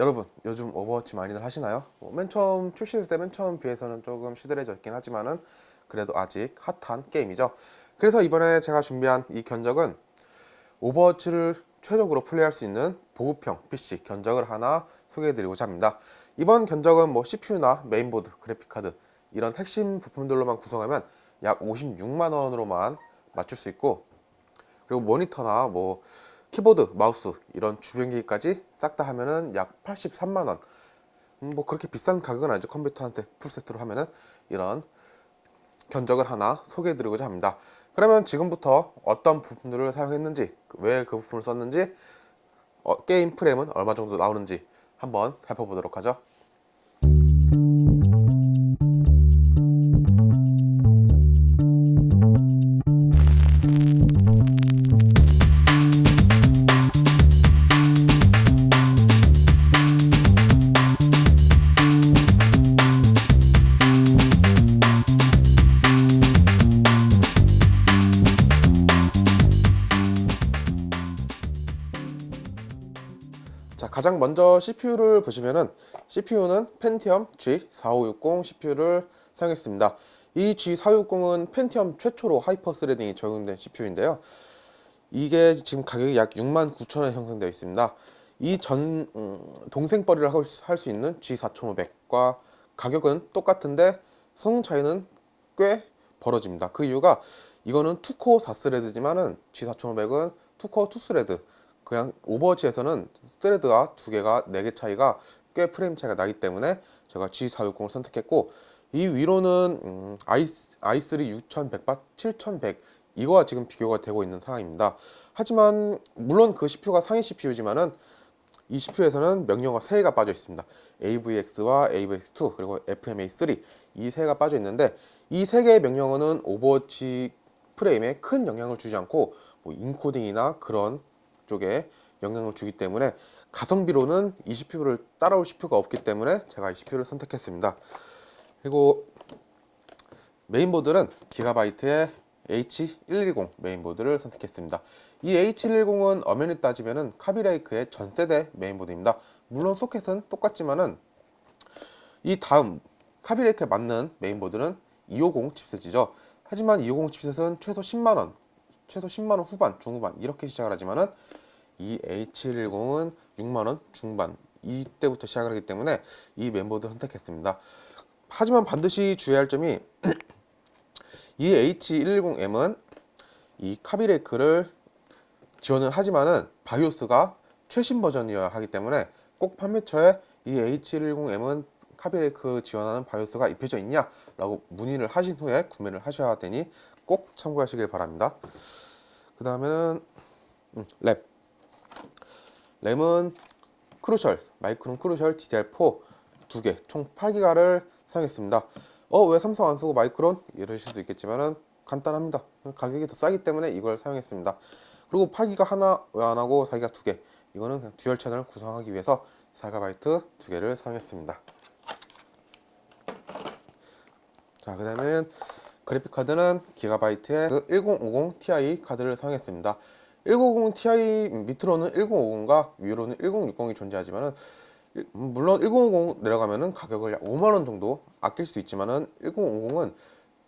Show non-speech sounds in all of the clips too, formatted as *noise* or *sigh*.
여러분 요즘 오버워치 많이들 하시나요? 뭐 맨 처음 출시될 때맨 처음 비해서는 조금 시들해져 있긴 하지만은 그래도 아직 핫한 게임이죠. 그래서 이번에 제가 준비한 이 견적은 오버워치를 최적으로 플레이할 수 있는 보급형 PC 견적을 하나 소개해드리고자 합니다. 이번 견적은 뭐 CPU나 메인보드, 그래픽카드 이런 핵심 부품들로만 구성하면 약 56만 원으로만 맞출 수 있고 그리고 모니터나 뭐 키보드, 마우스 이런 주변기기까지 싹 다 하면은 약 83만 원. 음, 뭐 그렇게 비싼 가격은 아니죠. 컴퓨터 한 대 풀세트로 하면은 이런 견적을 하나 소개해드리고자 합니다. 그러면 지금부터 어떤 부품들을 사용했는지, 왜 그 부품을 썼는지, 어, 게임 프레임은 얼마 정도 나오는지 한번 살펴보도록 하죠. CPU를 보시면은 CPU는 펜티엄 G4560 CPU를 사용했습니다. 이 G460은 펜티엄 최초로 하이퍼 스레딩이 적용된 CPU인데요. 이게 지금 가격이 약 69,000원 형성되어 있습니다. 이전 음, 동생뻘이라 할수 있는 G4500과 가격은 똑같은데 성능 차이는 꽤 벌어집니다. 그 이유가 이거는 투코어 4스레드지만은 G4500은 투코어 2스레드 그냥 오버워치에서는 스레드가 두 개가 네 개 차이가 꽤 프레임 차이가 나기 때문에 제가 G460을 선택했고 이 위로는 음, i, i3 6100바 7100 이거와 지금 비교가 되고 있는 상황입니다. 하지만 물론 그 CPU가 상위 CPU지만은 이 CPU에서는 명령어 3개가 빠져 있습니다. AVX와 AVX2 그리고 FMA3 이 3개가 빠져 있는데 이 3개의 명령어는 오버워치 프레임에 큰 영향을 주지 않고 뭐 인코딩이나 그런 쪽에 영향을 주기 때문에 가성비로는 이 CPU를 따라올 CPU가 없기 때문에 제가 이 CPU를 선택했습니다. 그리고 메인보드는 기가바이트의 H110 메인보드를 선택했습니다. 이 H110은 엄연히 따지면은 카비레이크의 전 세대 메인보드입니다. 물론 소켓은 똑같지만은 이 다음 카비레이크에 맞는 메인보드는 250 칩셋이죠. 하지만 250 칩셋은 최소 10만 원, 최소 10만 원 후반, 중후반 이렇게 시작을 하지만은 이 H110은 6만 원 중반 이때부터 시작을 하기 때문에 이 메인보드를 선택했습니다. 하지만 반드시 주의할 점이 *clears throat* 이 H110M은 이 카비레이크를 지원을 하지만은 바이오스가 최신 버전이어야 하기 때문에 꼭 판매처에 이 H110M은 카비레이크 지원하는 바이오스가 입혀져 있냐라고 문의를 하신 후에 구매를 하셔야 되니 꼭 참고하시길 바랍니다. 그 다음에는 음, 램. 램은 크루셜, 마이크론 크루셜 DDR4 두 개, 총 8기가를 사용했습니다. 어, 왜 삼성 안 쓰고 마이크론? 이러실 수도 있겠지만은 간단합니다. 가격이 더 싸기 때문에 이걸 사용했습니다. 그리고 8기가 하나 왜 안 하고 4기가 두 개. 이거는 그냥 듀얼 채널을 구성하기 위해서 4GB 두 개를 사용했습니다. 자, 그다음엔 그래픽 카드는 기가바이트의 1050 Ti 카드를 사용했습니다. 1050 Ti 밑으로는 1050과 위로는 1060이 존재하지만은 일- 물론 1050 내려가면은 가격을 약 5만 원 정도 아낄 수 있지만은 1050은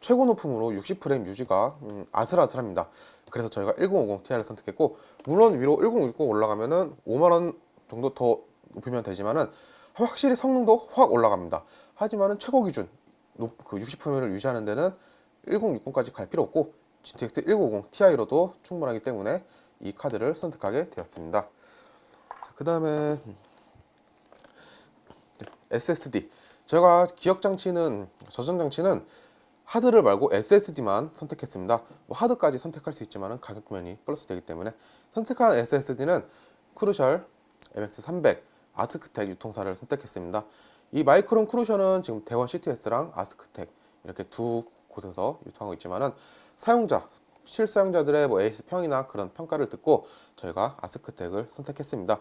최고 높음으로 60프레임 유지가 음, 아슬아슬합니다. 그래서 저희가 1050 Ti를 선택했고 물론 위로 1060 올라가면은 5만 원 정도 더 높이면 되지만은 확실히 성능도 확 올라갑니다. 하지만은 최고 기준 높, 그 60프레임을 유지하는 데는 1060까지 갈 필요 없고 GTX 1050 Ti로도 충분하기 때문에 이 카드를 선택하게 되었습니다. 그 다음에 SSD. 제가 기억 장치는 저장 장치는 하드를 말고 SSD만 선택했습니다. 뭐 하드까지 선택할 수 있지만 가격면이 플러스 되기 때문에 선택한 SSD는 크루셜 MX300 아스크텍 유통사를 선택했습니다. 이 마이크론 크루셜은 지금 대원 CTS랑 아스크텍 이렇게 두 곳에서 유통하고 있지만은 사용자 실사용자들의 뭐 에이스 평이나 그런 평가를 듣고 저희가 아스크텍을 선택했습니다.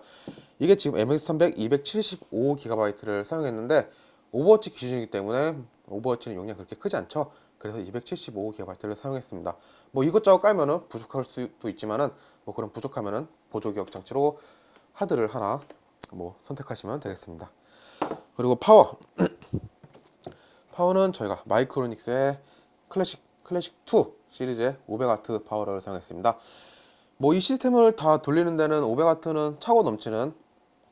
이게 지금 MX300 275GB를 사용했는데 오버워치 기준이기 때문에 오버워치는 용량이 그렇게 크지 않죠. 그래서 275GB를 사용했습니다. 뭐 이것저것 깔면은 부족할 수도 있지만은 뭐 그런 부족하면은 보조 기억 장치로 하드를 하나 뭐 선택하시면 되겠습니다. 그리고 파워 *clears throat* 파워는 저희가 마이크로닉스의 클래식 클래식 2 시리즈의 500W 파워를 사용했습니다. 뭐 이 시스템을 다 돌리는 데는 500W는 차고 넘치는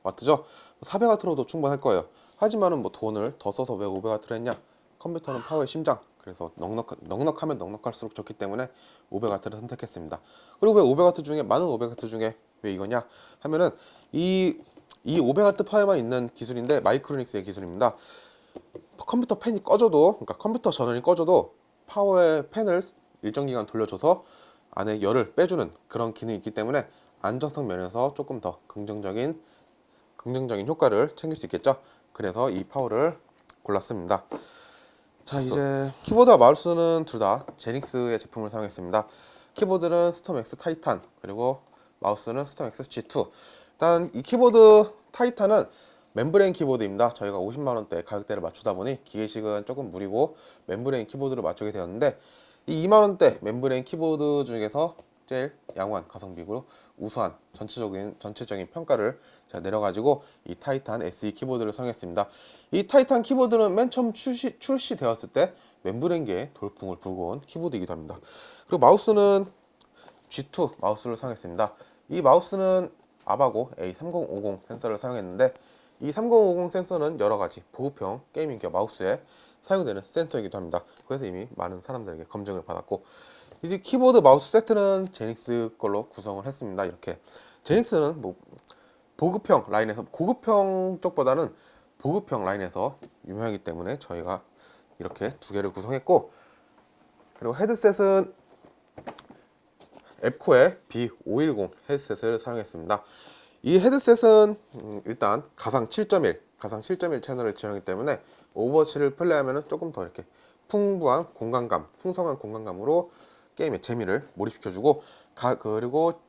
와트죠. 400W로도 충분할 거예요. 하지만은 뭐 돈을 더 써서 왜 500W를 했냐? 컴퓨터는 파워의 심장. 그래서 넉넉, 넉넉하면 넉넉할수록 좋기 때문에 500W를 선택했습니다. 그리고 왜 500W 중에 많은 500W 중에 왜 이거냐 하면은 이, 이 500W 파워만 있는 기술인데 마이크로닉스의 기술입니다. 컴퓨터 팬이 꺼져도 그러니까 컴퓨터 전원이 꺼져도 파워의 팬을 일정 기간 돌려줘서 안에 열을 빼주는 그런 기능이 있기 때문에 안전성 면에서 조금 더 긍정적인 긍정적인 효과를 챙길 수 있겠죠. 그래서 이 파워를 골랐습니다. 자 이제 키보드와 마우스는 둘 다 제닉스의 제품을 사용했습니다. 키보드는 스톰X 타이탄 그리고 마우스는 스톰X G2. 일단 이 키보드 타이탄은 멤브레인 키보드입니다. 저희가 50만 원대 가격대를 맞추다 보니 기계식은 조금 무리고 멤브레인 키보드를 맞추게 되었는데 이 2만 원대 멤브레인 키보드 중에서 제일 양호한 가성비로 우수한 전체적인 전체적인 평가를 제가 내려가지고 이 타이탄 SE 키보드를 사용했습니다. 이 타이탄 키보드는 맨 처음 출시 출시되었을 때 멤브레인계의 돌풍을 불고 온 키보드이기도 합니다. 그리고 마우스는 G2 마우스를 사용했습니다. 이 마우스는 아바고 A3050 센서를 사용했는데 이 3050 센서는 여러 가지 보급형 게이밍 마우스에 사용되는 센서이기도 합니다. 그래서 이미 많은 사람들에게 검증을 받았고 이제 키보드 마우스 세트는 제닉스 걸로 구성을 했습니다. 이렇게 제닉스는 뭐 보급형 라인에서 고급형 쪽보다는 보급형 라인에서 유명하기 때문에 저희가 이렇게 두 개를 구성했고 그리고 헤드셋은 앱코의 B510 헤드셋을 사용했습니다. 이 헤드셋은 음, 일단 가상 7.1, 가상 7.1 채널을 지원하기 때문에 오버워치를 플레이하면 조금 더 이렇게 풍부한 공간감, 풍성한 공간감으로 게임의 재미를 몰입시켜주고 가, 그리고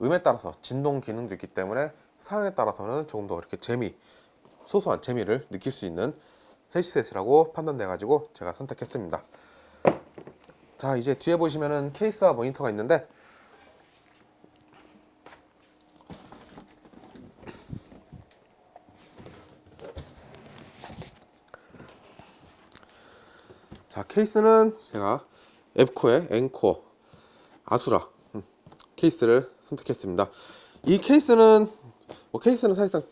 음에 따라서 진동 기능도 있기 때문에 사양에 따라서는 조금 더 이렇게 재미, 소소한 재미를 느낄 수 있는 헤드셋이라고 판단돼 가지고 제가 선택했습니다. 자 이제 뒤에 보시면은 케이스와 모니터가 있는데 자 케이스는 제가 앱코의 앵코 아수라 음, 케이스를 선택했습니다. 이 케이스는 뭐 케이스는 사실상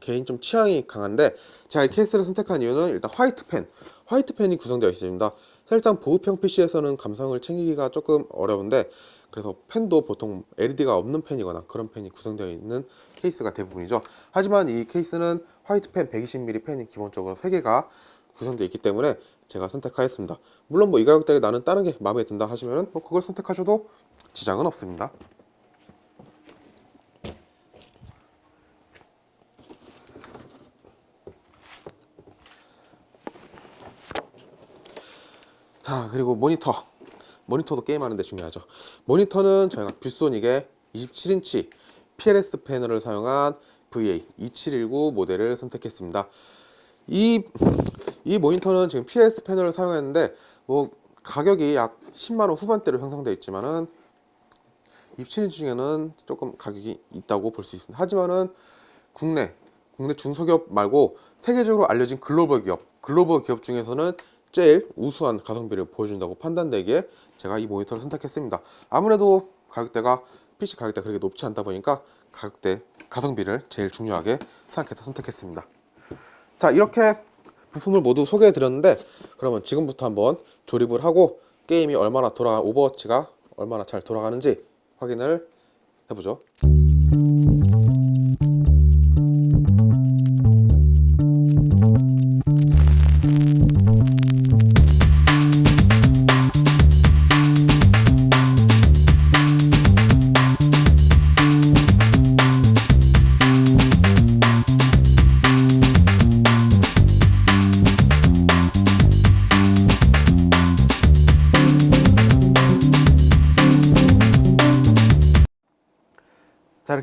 개인 좀 취향이 강한데 제가 이 케이스를 선택한 이유는 일단 화이트 펜, 화이트 펜이 구성되어 있습니다. 사실상 보급형 PC에서는 감성을 챙기기가 조금 어려운데 그래서 펜도 보통 LED가 없는 펜이거나 그런 펜이 구성되어 있는 케이스가 대부분이죠. 하지만 이 케이스는 화이트 펜 120mm 펜이 기본적으로 3개가 구성되어 있기 때문에 제가 선택하였습니다. 물론 뭐 이 가격대에 나는 다른 게 마음에 든다 하시면 뭐 그걸 선택하셔도 지장은 없습니다. 자 그리고 모니터 모니터도 게임하는데 중요하죠 모니터는 저희가 뷰소닉의 27인치 PLS 패널을 사용한 VA2719 모델을 선택했습니다 이, 이 모니터는 지금 PLS 패널을 사용했는데 뭐 가격이 약 10만원 후반대로 형성되어 있지만은 27인치 중에는 조금 가격이 있다고 볼 수 있습니다 하지만은 국내 국내 중소기업 말고 세계적으로 알려진 글로벌 기업 글로벌 기업 중에서는 제일 우수한 가성비를 보여준다고 판단되기에 제가 이 모니터를 선택했습니다. 아무래도 가격대가 PC 가격대 그렇게 높지 않다 보니까 가격대 가성비를 제일 중요하게 생각해서 선택했습니다. 자 이렇게 부품을 모두 소개해 드렸는데 그러면 지금부터 한번 조립을 하고 게임이 얼마나 돌아 오버워치가 얼마나 잘 돌아가는지 확인을 해보죠.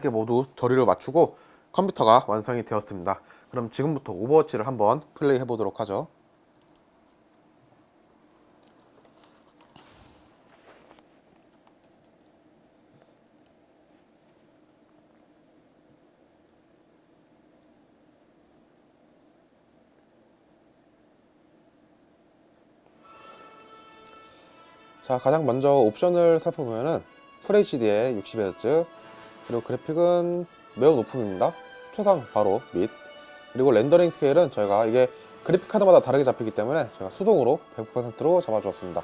10개 모두 저리를 맞추고 컴퓨터가 완성이 되었습니다. 그럼 지금부터 오버워치를 한번 플레이 해보도록 하죠. 자 가장 먼저 옵션을 살펴보면은 FHD에 60Hz, 그리고 그래픽은 매우 높음입니다. 최상 바로 밑 그리고 렌더링 스케일은 저희가 이게 그래픽 카드마다 다르게 잡히기 때문에 제가 수동으로 100%로 잡아주었습니다.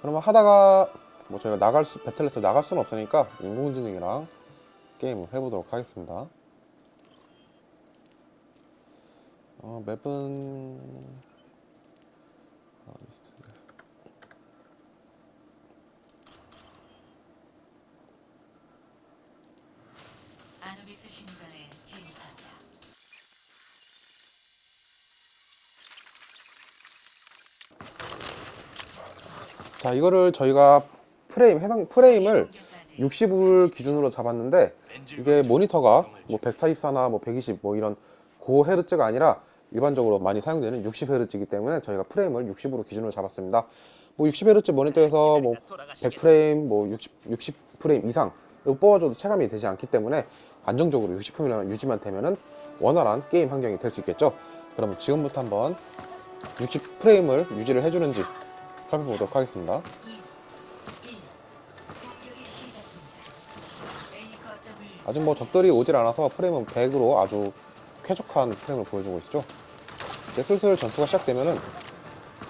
그러면 하다가 뭐 저희가 나갈 수, 배틀에서 나갈 수는 없으니까 인공지능이랑 게임을 해보도록 하겠습니다. 어, 맵은 아, 있습니다. 아누비스 신전에 진입한다. 자 이거를 저희가 프레임 해상 프레임을 60을 기준으로 잡았는데 이게 모니터가 뭐 144나 뭐 120 뭐 이런 고 헤르츠가 아니라 일반적으로 많이 사용되는 60 헤르츠이기 때문에 저희가 프레임을 60으로 기준으로 잡았습니다. 뭐 60 헤르츠 모니터에서 뭐 100프레임 뭐 60, 60 프레임 이상 을 뽑아줘도 체감이 되지 않기 때문에 안정적으로 60프레임 유지만 되면은 원활한 게임 환경이 될 수 있겠죠. 그럼 지금부터 한번 60 프레임을 유지를 해주는지 살펴보도록 하겠습니다. 2, 1. 공격이 시작됩니다. A 거점을 아직 뭐 적들이 오질 않아서 프레임은 100으로 아주 쾌적한 프레임을 보여주고 있죠. 이제 슬슬 전투가 시작되면은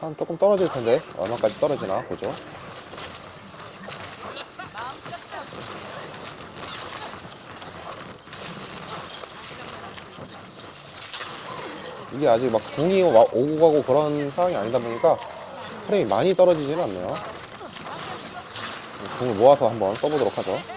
한 조금 떨어질 텐데 얼마까지 떨어지나 보죠. 이게 아직 막 궁이 와- 오고 가고 그런 상황이 아니다 보니까 프레임이 많이 떨어지지는 않네요. 궁을 모아서 한번 써보도록 하죠.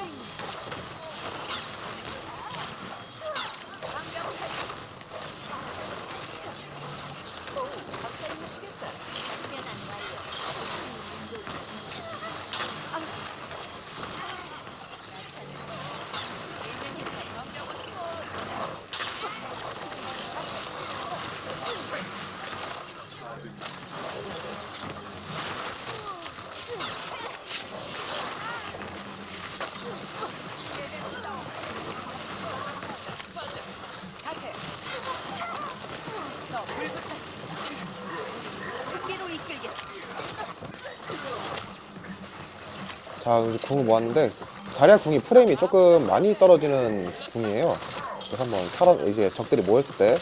자, 이제 궁을 모았는데 자리아 궁이 프레임이 조금 많이 떨어지는 궁이에요. 그래서 한번 살아 이제 적들이 모였을 때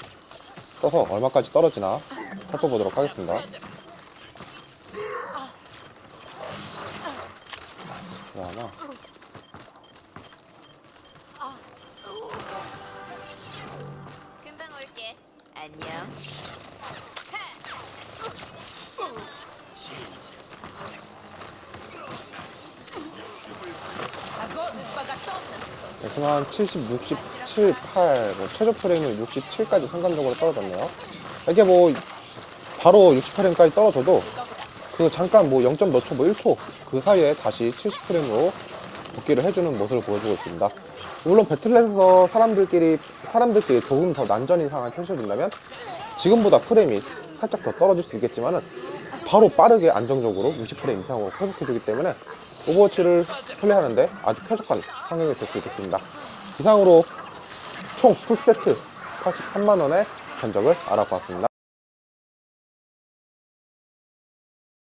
써서 얼마까지 떨어지나 살펴보도록 하겠습니다. 그나마 금방 올게. 안녕. 지금 한 70, 67, 8, 뭐 최저 프레임은 67까지 상관적으로 떨어졌네요. 이게 뭐 바로 68프레임까지 떨어져도 그 잠깐 뭐 0. 몇 초, 뭐 1초 그 사이에 다시 70프레임으로 복귀를 해주는 모습을 보여주고 있습니다. 물론 배틀넷에서 사람들끼리 사람들끼리 조금 더 난전인 상황이 펼쳐진다면 지금보다 프레임이 살짝 더 떨어질 수 있겠지만은 바로 빠르게 안정적으로 60프레임 이상으로 회복해주기 때문에 오버워치를 플레이하는데 아주 쾌적한 환경이 될 수 있겠습니다. 이상으로 총 풀세트 83만원의 견적을 알아보았습니다.